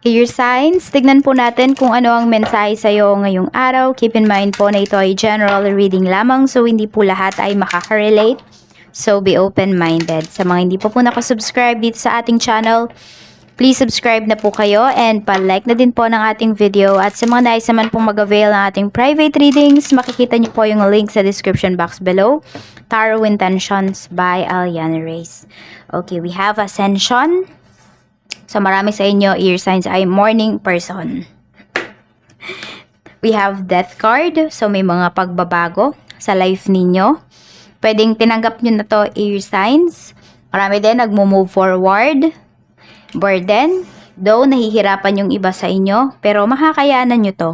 Air signs, tignan po natin kung ano ang mensahe sa iyo ngayong araw. Keep in mind po na ito ay general reading lamang so hindi po lahat ay makaka-relate. So be open-minded. Sa mga hindi pa po nakasubscribe dito sa ating channel, please subscribe na po kayo and pa-like na din po ng ating video. At sa mga nais naman pong mag-avail ng ating private readings, makikita niyo po yung link sa description box below. Tarot Intentions by Aliana Reyes. Okay, we have Ascension. So marami sa inyo, ear signs ay morning person. We have death card. So may mga pagbabago sa life ninyo. Pwedeng tinanggap nyo na to ear signs. Marami din nagmo-move forward. Burden. Though nahihirapan yung iba sa inyo, pero makakayanan nyo to.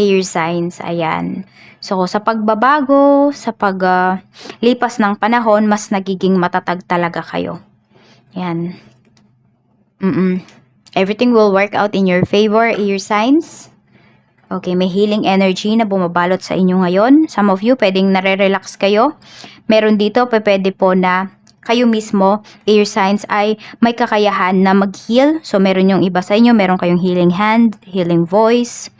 Air signs, ayan. So, sa pagbabago, sa paglipas ng panahon, mas nagiging matatag talaga kayo. Ayan. Mm-mm. Everything will work out in your favor, air signs. Okay, may healing energy na bumabalot sa inyo ngayon. Some of you, pwedeng nare-relax kayo. Meron dito, pwede po na kayo mismo, air signs, ay may kakayahan na mag-heal. So, meron yung iba sa inyo, meron kayong healing hand, healing voice.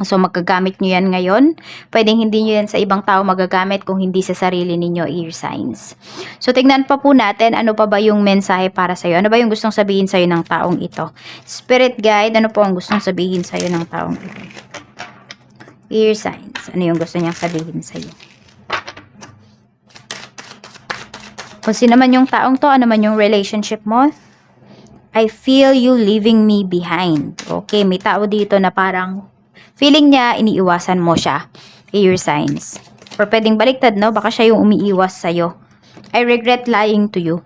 So, magagamit nyo yan ngayon. Pwedeng hindi nyo yan sa ibang tao magagamit kung hindi sa sarili ninyo, ear signs. So, tignan pa po natin ano pa ba yung mensahe para sa'yo. Ano ba yung gustong sabihin sa'yo ng taong ito? Spirit guide, ano po ang gustong sabihin sa'yo ng taong ito? Ear signs, ano yung gusto niyang sabihin sa'yo? Kung sino man yung taong to, ano man yung relationship mo, I feel you leaving me behind. Okay, may tao dito na parang feeling niya, iniiwasan mo siya. Ear signs. Or pwedeng baliktad, no? Baka siya yung umiiwas sa'yo. I regret lying to you.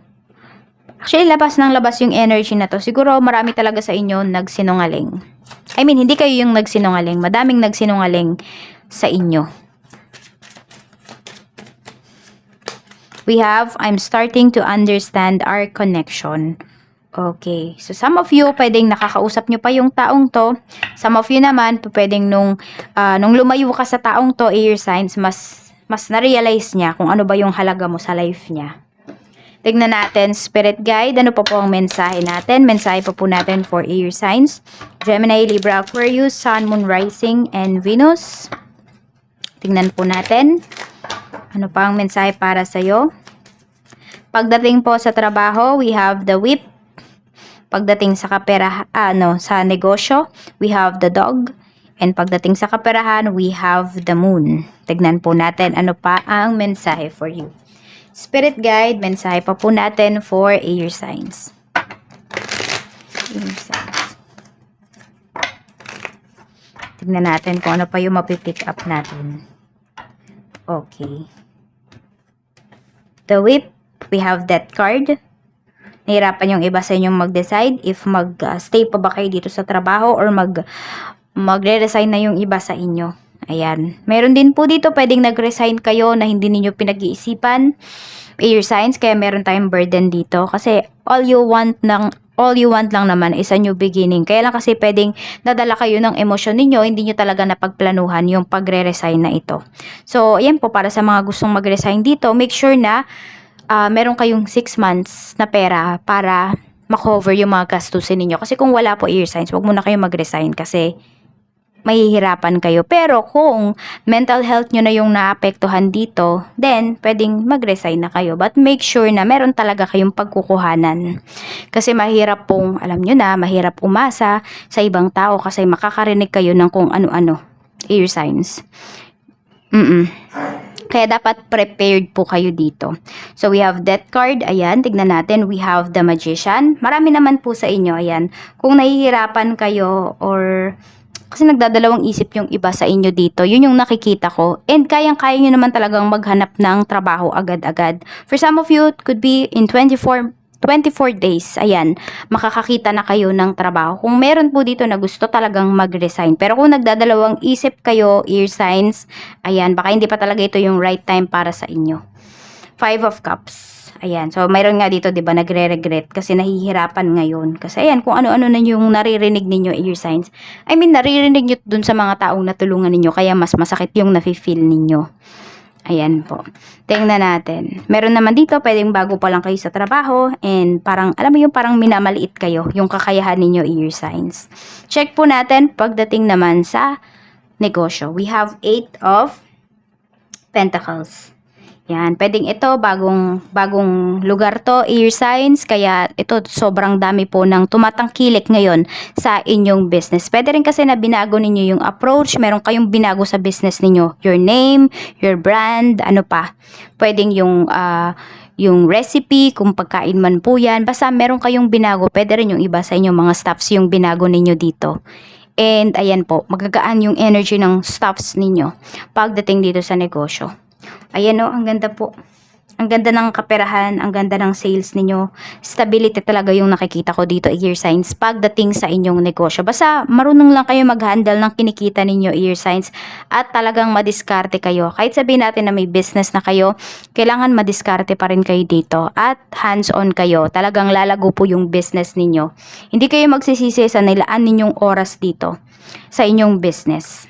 Actually, labas ng labas yung energy na to. Siguro marami talaga sa inyo nagsinungaling. I mean, hindi kayo yung nagsinungaling. Madaming nagsinungaling sa inyo. We have, I'm starting to understand our connection. Okay. So, some of you, pwedeng nakakausap nyo pa yung taong to. Some of you naman, pwedeng nung, ah, nung lumayo ka sa taong to, air signs, mas, mas na-realize niya kung ano ba yung halaga mo sa life niya. Tignan natin, spirit guide, ano pa po ang mensahe natin? Mensahe pa po natin for air signs. Gemini, Libra, Aquarius, Sun, Moon, Rising, and Venus. Tingnan po natin. Ano pa ang mensahe para sa'yo? Pagdating po sa trabaho, we have the whip. Pagdating sa kapera, ano, sa negosyo, we have the dog. And pagdating sa kaperahan, we have the moon. Tignan po natin ano pa ang mensahe for you. Spirit guide, mensahe pa po natin for air signs. Air signs. Tignan natin kung ano pa yung mapipick up natin. Okay. The whip, we have that card. Nahirapan yung iba sa inyong mag-decide if mag-stay pa ba kayo dito sa trabaho or mag magre-resign na yung iba sa inyo. Ayan. Meron din po dito pwedeng nag-resign kayo na hindi ninyo pinag-iisipan. Air signs, kaya meron tayong burden dito. Kasi all you want ng all you want lang naman is a new beginning. Kaya lang kasi pwedeng nadala kayo ng emosyon ninyo, hindi nyo talaga napagplanuhan yung pagre-resign na ito. So, ayan po, para sa mga gustong mag-resign dito, make sure na ah, meron kayong 6 months na pera para makover yung mga gastusin ninyo. Kasi kung wala po ear signs, wag muna kayo mag-resign kasi mahihirapan kayo. Pero kung mental health nyo na yung naapektuhan dito, then pwedeng mag-resign na kayo. But make sure na meron talaga kayong pagkukuhanan. Kasi mahirap pong, alam nyo na, mahirap umasa sa ibang tao kasi makakarinig kayo ng kung ano-ano. Ear signs. Mm-mm. Kaya dapat prepared po kayo dito. So we have death card, ayan, tignan natin. We have the magician. Marami naman po sa inyo, ayan. Kung nahihirapan kayo or kasi nagdadalawang isip yung iba sa inyo dito. Yun yung nakikita ko. And kayang-kaya nyo naman talagang maghanap ng trabaho agad-agad. For some of you, it could be in 24 24 days, ayan, makakakita na kayo ng trabaho. Kung meron po dito na gusto talagang mag-resign. Pero kung nagdadalawang isip kayo, ear signs, ayan, baka hindi pa talaga ito yung right time para sa inyo. Five of Cups. Ayan. So, mayroon nga dito, di ba, nagre-regret kasi nahihirapan ngayon. Kasi ayan, kung ano-ano na yung naririnig ninyo, ear signs. I mean, naririnig nyo dun sa mga taong natulungan ninyo, kaya mas masakit yung nafe-feel ninyo. Ayan po. Tingnan natin. Meron naman dito, pwedeng bago pa lang kayo sa trabaho and parang, alam mo yung parang minamaliit kayo, yung kakayahan ninyo ear signs. Check po natin pagdating naman sa negosyo. We have eight of pentacles. Yan, pwedeng ito bagong bagong lugar to, ear signs, kaya ito sobrang dami po ng tumatangkilik ngayon sa inyong business. Pwede rin kasi na binago ninyo yung approach, meron kayong binago sa business ninyo, your name, your brand, ano pa. Pwedeng yung ah, yung recipe, kung pagkain man po yan, basta meron kayong binago, pwede rin yung iba sa inyong mga staffs yung binago ninyo dito. And ayan po, magagaan yung energy ng staffs ninyo pagdating dito sa negosyo. Ayan o, ang ganda po. Ang ganda ng kaperahan, ang ganda ng sales ninyo. Stability talaga yung nakikita ko dito, ear signs, pagdating sa inyong negosyo. Basta marunong lang kayo mag-handle ng kinikita ninyo, ear signs, at talagang madiskarte kayo. Kahit sabihin natin na may business na kayo, kailangan madiskarte pa rin kayo dito. At hands-on kayo. Talagang lalago po yung business ninyo. Hindi kayo magsisisi sa nilaan ninyong oras dito sa inyong business.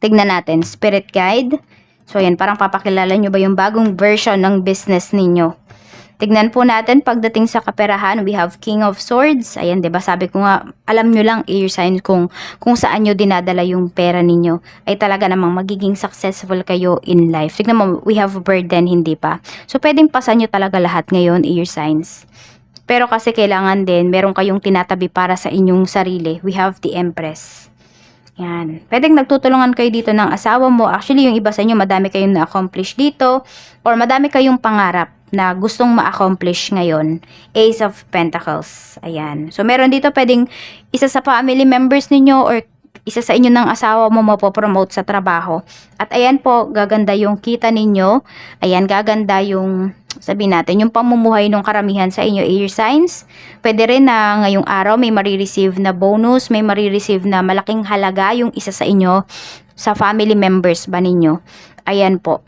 Tignan natin, spirit guide. So, yan, parang papakilala nyo ba yung bagong version ng business ninyo. Tignan po natin, pagdating sa kaperahan, we have King of Swords. Ayan, 'di ba Sabi ko nga, alam nyo lang, ear sign, kung, kung saan nyo dinadala yung pera ninyo, ay talaga namang magiging successful kayo in life. Tignan mo, we have burden, hindi pa. So, pwedeng pasan nyo talaga lahat ngayon, ear signs. Pero kasi kailangan din, meron kayong tinatabi para sa inyong sarili. We have the Empress. Yan. Pwedeng nagtutulungan kayo dito ng asawa mo. Actually, yung iba sa inyo, madami kayong na-accomplish dito. Or madami kayong pangarap na gustong ma-accomplish ngayon. Ace of Pentacles. Ayan. So, meron dito pwedeng isa sa family members ninyo or isa sa inyo ng asawa mo mapopromote sa trabaho. At ayan po, gaganda yung kita ninyo. Ayan, gaganda yung sabihin natin, yung pamumuhay ng karamihan sa inyo air signs. Pwede rin na ngayong araw may marireceive na bonus, may marireceive na malaking halaga yung isa sa inyo sa family members ba ninyo. Ayan po.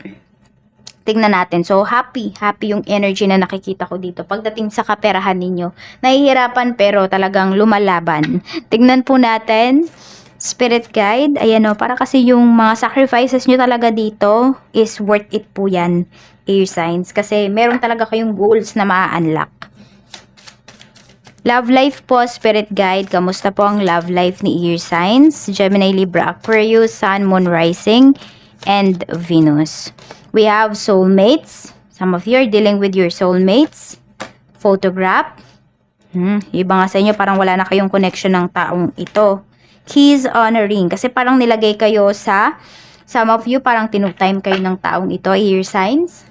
Tingnan natin. So, happy. Happy yung energy na nakikita ko dito. Pagdating sa kaperahan ninyo. Nahihirapan pero talagang lumalaban. Tingnan po natin. Spirit guide. Ayan o. Para kasi yung mga sacrifices nyo talaga dito is worth it po yan. Air signs. Kasi meron talaga kayong goals na ma-unlock. Love life po, spirit guide. Kamusta po ang love life ni Ear Signs? Gemini, Libra, Aquarius, Sun, Moon, Rising, and Venus. We have soulmates. Some of you are dealing with your soulmates. Photograph. Hmm, iba nga sa inyo, parang wala na kayong connection ng taong ito. Keys on a ring. Kasi parang nilagay kayo sa, some of you, parang tinutime kayo ng taong ito, ear signs.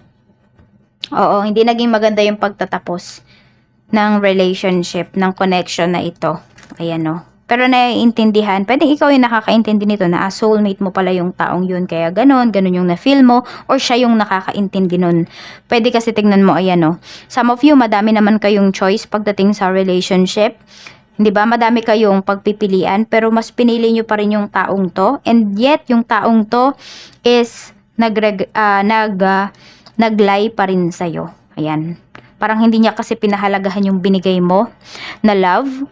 Oo, hindi naging maganda yung pagtatapos ng relationship, ng connection na ito. Ayan o. Pero naiintindihan, pwedeng ikaw yung nakakaintindi nito na ah, soulmate mo pala yung taong yun, kaya ganon, ganon yung na-feel mo, or siya yung nakakaintindi nun. Pwede kasi tignan mo, ayan o. Some of you, madami naman kayong choice pagdating sa relationship. Hindi ba? Madami kayong pagpipilian, pero mas pinili nyo pa rin yung taong to. And yet, yung taong to is nag, uh, nag, uh, nag-lie pa rin sa'yo. Ayan. Parang hindi niya kasi pinahalagahan yung binigay mo na love.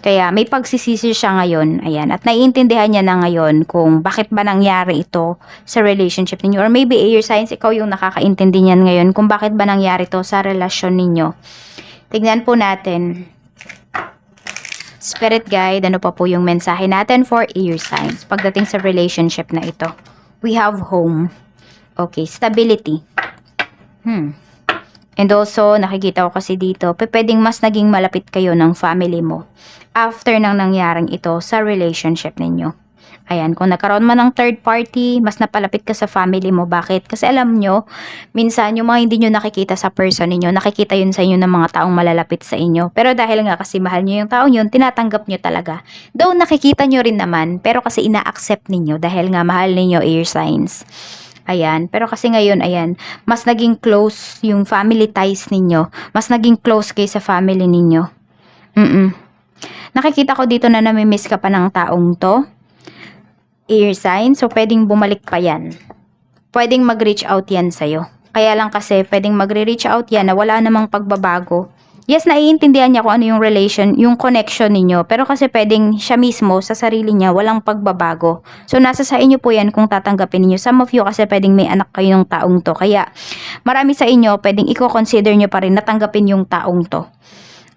Kaya may pagsisisi siya ngayon. Ayan. At naiintindihan niya na ngayon kung bakit ba nangyari ito sa relationship ninyo. Or maybe air signs, ikaw yung nakakaintindi niyan ngayon kung bakit ba nangyari to sa relasyon ninyo. Tignan po natin. Spirit guide, ano pa po yung mensahe natin for air signs pagdating sa relationship na ito. We have home. Okay, stability. Hmm. And also, nakikita ko kasi dito, pwedeng mas naging malapit kayo ng family mo after nang nangyaring ito sa relationship ninyo. Ayan, kung nagkaroon man ng third party, mas napalapit ka sa family mo. Bakit? Kasi alam nyo, minsan yung mga hindi nyo nakikita sa person ninyo, nakikita yun sa inyo ng mga taong malalapit sa inyo. Pero dahil nga kasi mahal nyo yung taong yun, tinatanggap nyo talaga. Though nakikita nyo rin naman, pero kasi ina-accept ninyo dahil nga mahal ninyo air signs. Ayan. Pero kasi ngayon, ayan, mas naging close yung family ties ninyo. Mas naging close kayo sa family ninyo. Mm-mm. Nakikita ko dito na namimiss ka pa ng taong to. Air sign. So, pwedeng bumalik pa yan. Pwedeng mag-reach out yan sa'yo. Kaya lang kasi, pwedeng magre-reach out yan na wala namang pagbabago. yes, naiintindihan niya kung ano yung relation, yung connection ninyo. Pero kasi pwedeng siya mismo sa sarili niya, walang pagbabago. So, nasa sa inyo po yan kung tatanggapin niyo Some of you kasi pwedeng may anak kayo ng taong to. Kaya, marami sa inyo, pwedeng i-consider niyo pa rin natanggapin yung taong to.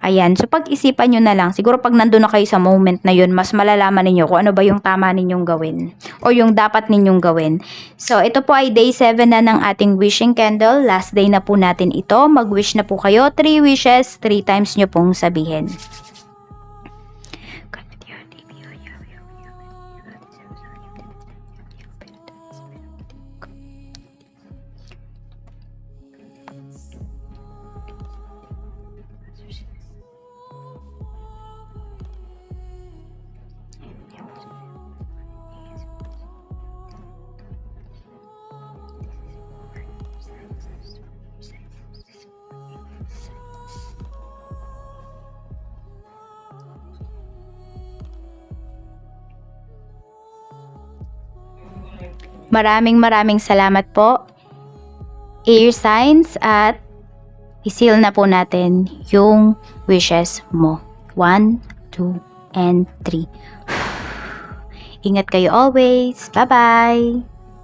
Ayan, so pag-isipan nyo na lang, siguro pag nandun na kayo sa moment na yun, mas malalaman ninyo kung ano ba yung tama ninyong gawin o yung dapat ninyong gawin. So, ito po ay day 7 na ng ating wishing candle. Last day na po natin ito. Mag-wish na po kayo. 3 wishes, 3 times nyo pong sabihin. Maraming maraming salamat po. Air signs at isil na po natin yung wishes mo. 1, 2, and 3. Ingat kayo always. Bye-bye!